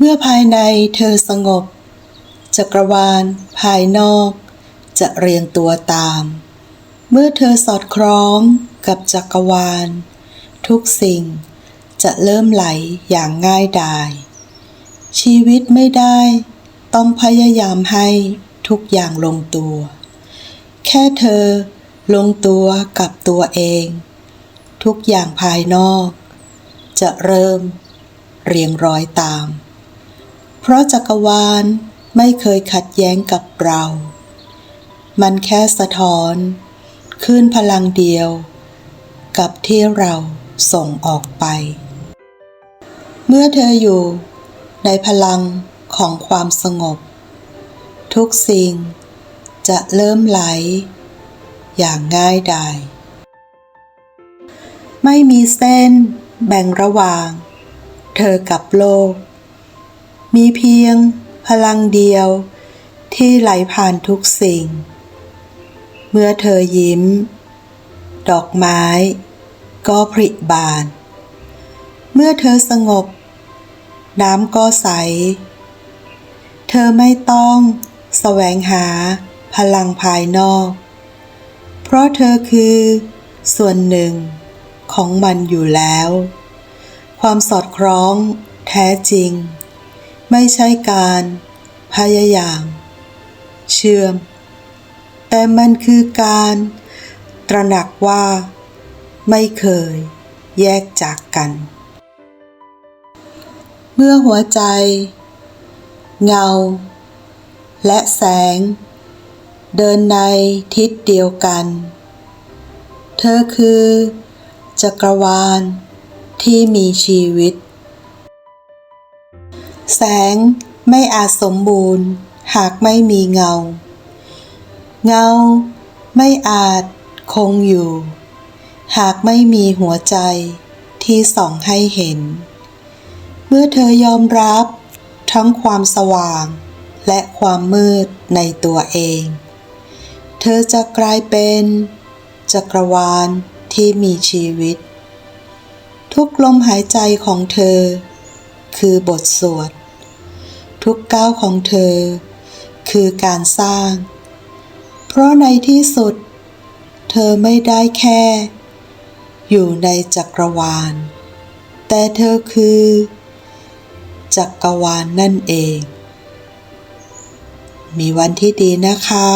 เมื่อภายในเธอสงบ จักรวาล ภายนอก จะเรียงตัวตาม เมื่อเธอสอดคล้องกับจักรวาล ทุกสิ่งจะเริ่มไหลอย่างง่ายดาย ชีวิตไม่ได้ ต้องพยายามให้ทุกอย่างลงตัว แค่เธอลงตัวกับตัวเอง ทุกอย่างภายนอก จะเริ่มเรียงร้อยตาม เพราะจักรวาลไม่เคยขัดแย้งกับเรา มันแค่สะท้อนขึ้นพลังเดียว กับที่เราส่งออกไป เมื่อเธออยู่ในพลังของความสงบ ทุกสิ่งจะเริ่มไหล อย่างง่ายดายไม่มีเส้นแบ่งระหว่าง เธอกับโลก มีเพียงพลังเดียวที่ไหลผ่านทุกสิ่ง เมื่อเธอยิ้ม ดอกไม้ ก็ผลิบาน เมื่อเธอสงบ น้ำก็ใส เธอไม่ต้องแสวงหาพลังภายนอก เพราะเธอคือส่วนหนึ่งของมันอยู่แล้ว ความสอดคล้องแท้จริง ไม่ใช่การ พยายาม เชื่อม แต่มันคือการ ตระหนักว่า ไม่เคย แยกจากกัน เมื่อหัวใจ เงา และแสง เดินในทิศเดียวกัน เธอคือ จักรวาลที่มีชีวิต แสงไม่อาจสมบูรณ์ หากไม่มีเงา เงาไม่อาจคงอยู่ หากไม่มีหัวใจที่ส่องให้เห็น เมื่อเธอยอมรับทั้งความสว่างและความมืดในตัวเอง เธอจะกลายเป็นจักรวาลที่มีชีวิต ทุกลมหายใจของเธอ คือบทสวด ทุกก้าวของเธอ คือการสร้าง เพราะในที่สุด เธอไม่ได้แค่ อยู่ในจักรวาล แต่เธอคือ จักรวาลนั่นเอง มีวันที่ดีนะคะ